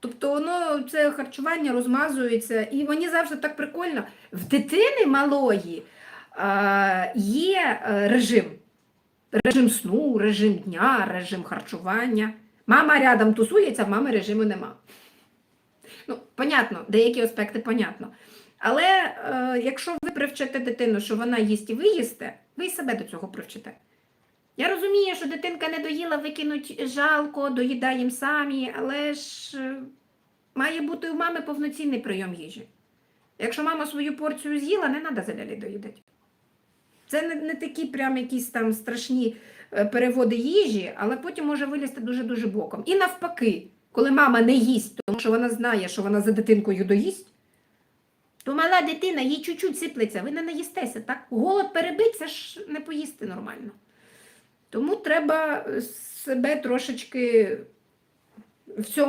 Тобто воно це харчування розмазується, і мені завжди так прикольно. В дитини малої е, є режим. Режим сну, режим дня, режим харчування. Мама рядом тусується, в мами режиму нема. Ну, понятно, деякі аспекти понятно. Але е, якщо ви привчите дитину, що вона їсть і ви їсте, ви й себе до цього привчите. Я розумію, що дитинка не доїла, викинуть жалко, доїдаємо самі, але ж е, має бути у мами повноцінний прийом їжі. Якщо мама свою порцію з'їла, не треба залялі доїдати. Це не, не такі прям якісь там страшні е, переводи їжі, але потім може вилізти дуже-дуже боком. І навпаки, коли мама не їсть, тому що вона знає, що вона за дитинкою доїсть, то мала дитина, їй чуть-чуть сиплеться, ви не наїстеся, так? Голод перебить, це ж не поїсти нормально. Тому треба е, себе трошечки в цьому